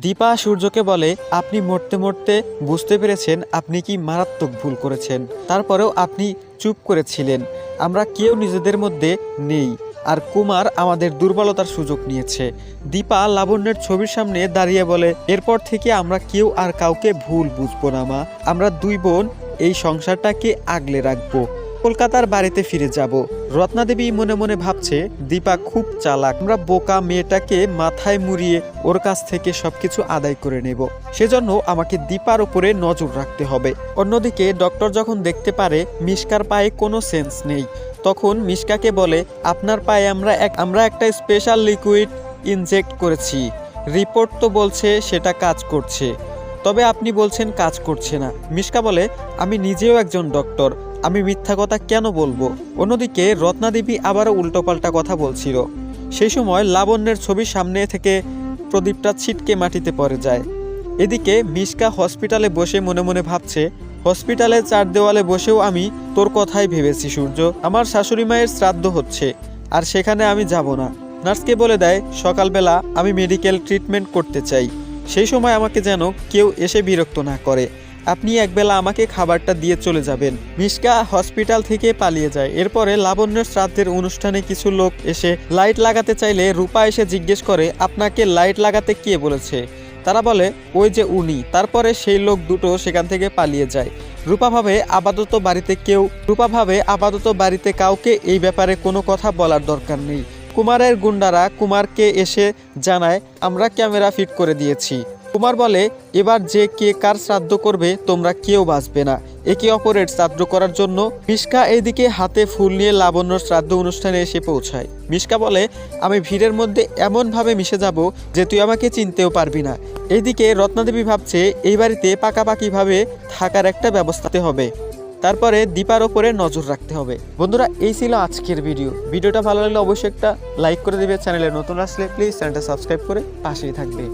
দীপা সূর্যকে বলে, আপনি মরতে মরতে বুঝতে পেরেছেন আপনি কি মারাত্মক ভুল করেছেন। তারপরেও আপনি চুপ করেছিলেন। আমরা কেউ নিজেদের মধ্যে নেই। আর কুমার আমাদের দুর্বলতার সুযোগ নিয়েছে। দীপা লাবণ্যের ছবির সামনে দাঁড়িয়ে বলে, এরপর থেকে আমরা কেউ আর কাউকে ভুল বুঝব না মা। আমরা দুই বোন, এই সংসারটাকে আগলে রাখব। কলকাতার বাড়িতে ফিরে যাব। রত্নাদেবী মনে মনে ভাবছে, দীপা খুব চালাক। আমরা বোকা মেয়েটাকে মাথায় মুড়িয়ে ওর কাছ থেকে সবকিছু আদায় করে নেব। সেজন্য আমাকে দীপার উপরে নজর রাখতে হবে। অন্যদিকে ডক্টর যখন দেখতে পারে মিশকার পায়ে কোনো সেন্স নেই, তখন মিশকাকে বলে, আপনার পায়ে আমরা এক, আমরা একটা স্পেশাল লিকুইড ইনজেক্ট করেছি। রিপোর্ট তো বলছে সেটা কাজ করছে। তবে আপনি বলছেন কাজ করছে না। মিশকা বলে, আমি নিজেও একজন ডক্টর। আমি মিথ্যা কথা কেন বলব? অন্যদিকে রত্নাদেবী আবারও উল্টোপাল্টা কথা বলছিল। সেই সময় লাবণ্যের ছবি সামনে থেকে প্রদীপটা ছিটকে মাটিতে পড়ে যায়। এদিকে মিশকা হসপিটালে বসে মনে মনে ভাবছে, হসপিটালে চার দেওয়ালে বসেও আমি তোর কথাই ভেবেছি, সূর্য। আমার শাশুড়ি মায়ের শ্রাদ্ধ হচ্ছে, আর সেখানে আমি যাব না। নার্সকে বলে দেয়, সকালবেলা আমি মেডিকেল ট্রিটমেন্ট করতে চাই। সেই সময় আমাকে যেন কেউ এসে বিরক্ত না করে। আপনি একবেলা আমাকে খাবারটা দিয়ে চলে যাবেন। মিশকা হসপিটাল থেকে পালিয়ে যায়। এরপরে লাবণ্যের শ্রাদ্ধের অনুষ্ঠানে কিছু লোক এসে লাইট লাগাতে চাইলে রূপা এসে জিজ্ঞেস করে, আপনাকে লাইট লাগাতে কে বলেছে? তারা বলে, ওই যে উনি। তারপরে সেই লোক দুটো সেখান থেকে পালিয়ে যায়। রূপাভাবে আপাতত বাড়িতে কেউ রূপাভাবে আপাতত বাড়িতে কাউকে এই ব্যাপারে কোনো কথা বলার দরকার নেই। কুমারের গুন্ডারা কুমারকে এসে জানায়, আমরা ক্যামেরা ফিট করে দিয়েছি। কুমার বলে, এবার যে কে কার শ্রাদ্ধ করবে, তোমরা কেউ বাঁচবে না। একে অপরের শ্রাদ্ধ করার জন্য মিশকা এদিকে হাতে ফুল নিয়ে লাবণ্যর শ্রাদ্ধ অনুষ্ঠানে এসে পৌঁছায়। মিশকা বলে, আমি ভিড়ের মধ্যে এমনভাবে মিশে যাব যে তুই আমাকে চিনতেও পারবি না। এইদিকে রত্নাদেবী ভাবছে, এই বাড়িতে পাকাপাকিভাবে থাকার একটা ব্যবস্থাতে হবে। তারপরে দীপার ওপরে নজর রাখতে হবে। বন্ধুরা, এই ছিল আজকের ভিডিও। ভিডিওটা ভালো লাগলে অবশ্যই একটা লাইক করে দিবে। চ্যানেলে নতুন আসলে প্লিজ চ্যানেলটা সাবস্ক্রাইব করে পাশেই থাকবে।